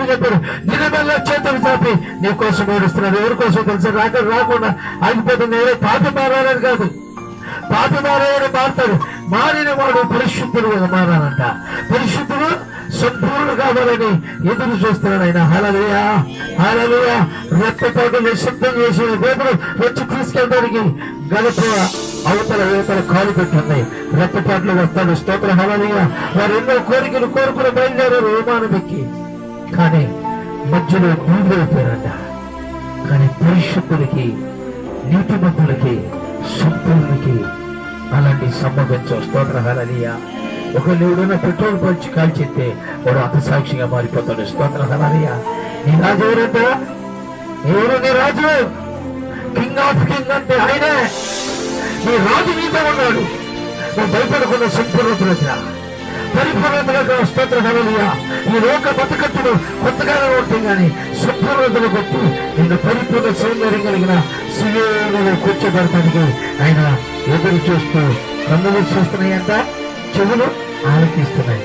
చెప్పారు. దినమెల్ల చేతులు చాపి. నీ కోసం ఏడుస్తున్నారు. ఎవరి కోసం తెలుసా? రాక రాకుండా ఆగిపోతుంది. ఎవరో పాపి మారాలని కాదు. పాపి మారేవాడు మారుతాడు మారిన వాడు పరిశుద్ధుడు మారాలంట. పరిశుద్ధుడు సంపూర్ణ కావాలని ఎదురు చూస్తున్నాడు ఆయన. హలలుయా హలలుయా రెప్పపాటు నిశ్శబ్దం చేసిన దేవుడు వచ్చి తీసుకెళ్ళడానికి గడప అవతల వేతల కాలు పెట్టున్నాయి రక్తపాట్లు వస్తాడు. స్తోత్ర. హలలుయా వారు ఎన్నో కోరికలు కోరుకుని బయలుదేరారు. విమానం ఎక్కి కానీ మధ్యలో నీళ్ళైపోయారంట కానీ పరిశుద్ధులకి నీతిమంతులకి సంపూర్ణకి అలాంటి సంబంధించే స్తోత్ర హలలియా ఒక ఎవడైనా పెట్రోల్ పంచి కాల్చితే వాడు అతసాక్షిగా మారిపోతాడు. స్తోత్ర హలలియా నీ రాజు ఎవరంట? ఎవరు నీ రాజు? కింగ్ ఆఫ్ కింగ్ అంటే ఆయనే. నీ రాజు నీతో ఉన్నాడు. నువ్వు భయపడకుండా సంపూర్ణత పరిపూర్ణతగా స్తోత్ర ఈ లోక బతుకట్టుడు కొత్తగానే ఉంటుంది కానీ సంపూర్ణతను కొట్టి ఇంత పరిపూర్ణ సౌందర్యం కలిగిన సుయోగంలో కూర్చోబడటానికి ఆయన ఎదురు చూస్తూ కన్నులు చూస్తున్నాయంట చెవులు ఆలకిస్తున్నాయి.